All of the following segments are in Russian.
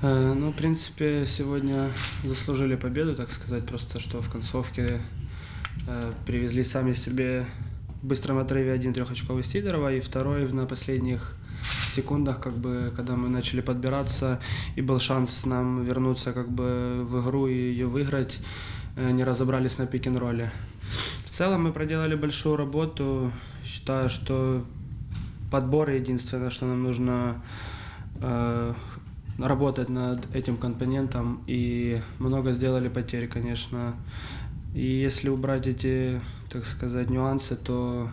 Э, Ну, в принципе, сегодня заслужили победу, так сказать, просто что в концовке э, привезли сами себе в быстром отрыве один трехочковый Сидорова, и второй на последних секундах, как бы, когда мы начали подбираться, и был шанс нам вернуться как бы в игру и ее выиграть, э, не разобрались на пик-н-ролле. В целом мы проделали большую работу. Считаю, что подбор единственное, что нам нужно э, работать над этим компонентом. И много сделали потерь, конечно. И если убрать эти, так сказать, нюансы, то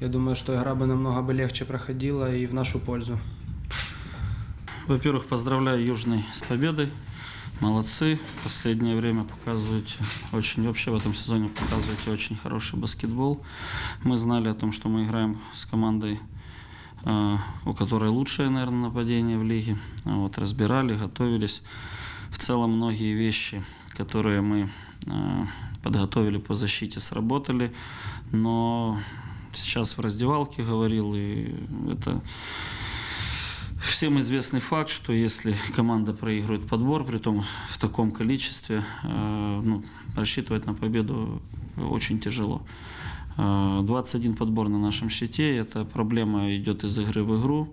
я думаю, что игра бы намного бы легче проходила и в нашу пользу. Во-первых, поздравляю Южный с победой. Молодцы. В последнее время показываете очень, вообще в этом сезоне показываете очень хороший баскетбол. Мы знали о том, что мы играем с командой, у которой лучшее, наверное, нападение в лиге. Вот, разбирали, готовились. В целом многие вещи, которые мы э, подготовили по защите, сработали. Но сейчас в раздевалке говорил, и это Всем известный факт, что если команда проигрывает подбор, при том в таком количестве, ну, рассчитывать на победу очень тяжело. Э, 21 подбор на нашем счете, эта проблема идет из игры в игру.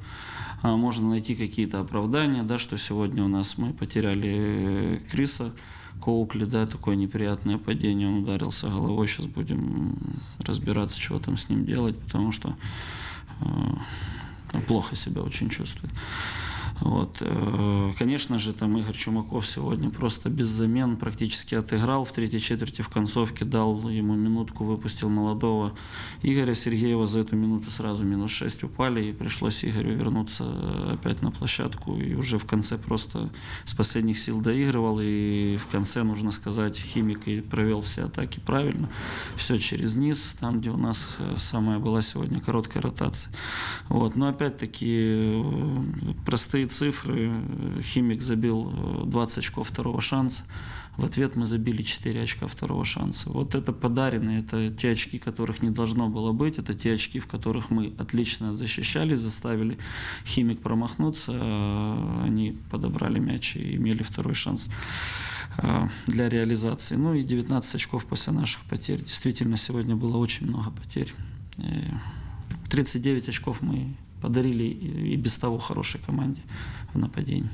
А Можно найти какие-то оправдания, да, что сегодня у нас мы потеряли э, Криса Коукли, да, такое неприятное падение, он ударился головой, сейчас будем разбираться, чего там с ним делать, потому что э, плохо себя очень чувствует. Вот. э, Конечно же, там Игорь Чумаков сегодня просто без замен практически отыграл в третьей четверти в концовке, дал ему минутку, выпустил молодого Игоря Сергеева. За эту минуту сразу минус 6 упали, и пришлось Игорю вернуться э, опять на площадку. И уже в конце просто с последних сил доигрывал. И в конце, нужно сказать, Химик и провел все атаки правильно. Все через низ, там, где у нас э, самая была сегодня короткая ротация. Вот. Но опять-таки простые цифры. Химик забил э, 20 очков второго шанса. В ответ мы забили 4 очка второго шанса. Вот это подаренные, это те очки, которых не должно было быть. Это те очки, в которых мы отлично защищались, заставили Химик промахнуться. а Они подобрали мяч и имели второй шанс э, для реализации. Ну и 19 очков после наших потерь. Действительно, сегодня было очень много потерь. Э, 39 очков мы подарили и и без того хорошей команде в нападении.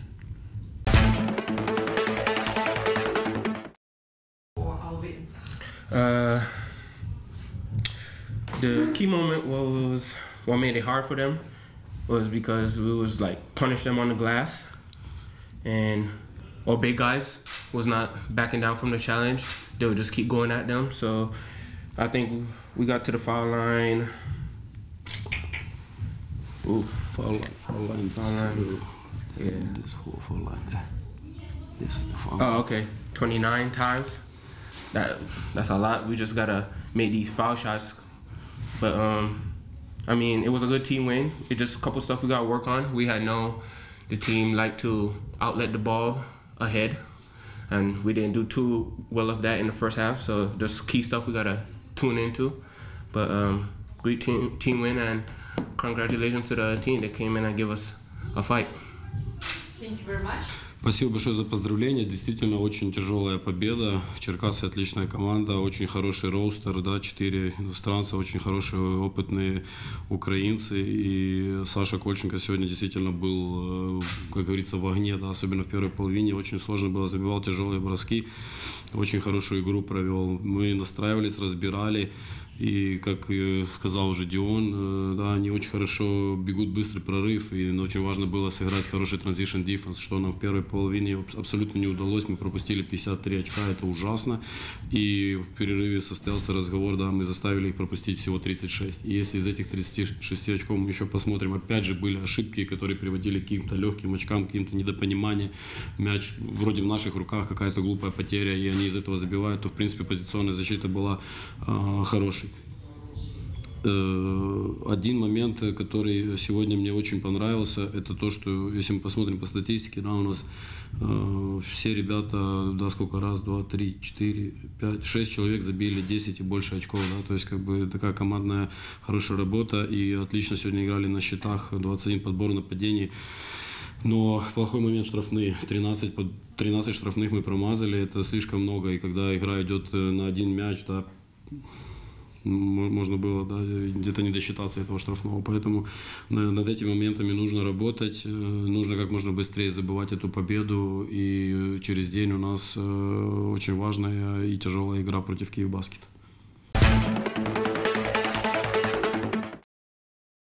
Uh, the key moment was what made it hard for them was because we was like punish them on the glass, and our big guys was not backing down from the challenge. They would just keep going at them. So I think we got to the foul line. Ooh, Foul line, foul line. Foul line. Yeah. This whole foul line. This is the foul Oh, okay. 29 times. That that's a lot. We just gotta make these foul shots. But um, I mean, it was a good team win. It just a couple stuff we gotta work on. We had no, the team like to outlet the ball ahead, and we didn't do too well of that in the first half. So just key stuff we gotta tune into. But um, great team team win and congratulations to the other team that came in and gave us a fight. Thank you very much. Спасибо большое за поздравления. Действительно, очень тяжелая победа. Черкасы отличная команда, очень хороший роустер, да, четыре иностранца, очень хорошие опытные украинцы. И Саша Кольченко сегодня действительно был, э, как говорится, в огне, да, особенно в первой половине. Очень сложно было, забивал тяжелые броски. Очень хорошую игру провел. Мы настраивались, разбирали. И, как э, сказал уже Дион, э, да, они очень хорошо бегут быстрый прорыв, и очень важно было сыграть хороший transition defense, что нам в первой половине аб- абсолютно не удалось. Мы пропустили 53 очка, это ужасно. И в перерыве состоялся разговор, да, мы заставили их пропустить всего 36. И если из этих 36 очков мы еще посмотрим, опять же были ошибки, которые приводили к каким-то легким очкам, к каким-то недопониманиям. Мяч вроде в наших руках, какая-то глупая потеря, и они из этого забивают, то, в принципе, позиционная защита была э, хорошей. Э, Один момент, э, который сегодня мне очень понравился, это то, что если мы посмотрим по статистике, да, у нас э, все ребята, да, сколько раз, два, три, четыре, пять, шесть человек забили 10 и больше очков, да, то есть как бы такая командная хорошая работа и отлично сегодня играли на счетах, 21 подбор нападений. Но плохой момент штрафные. 13, под 13 штрафных мы промазали, это слишком много. И когда игра идет э, на один мяч, да, можно было да, где-то не досчитаться этого штрафного. Поэтому на- над этими моментами нужно работать, э, нужно как можно быстрее забывать эту победу. И э, через день у нас э, очень важная и тяжелая игра против Киевбаскета.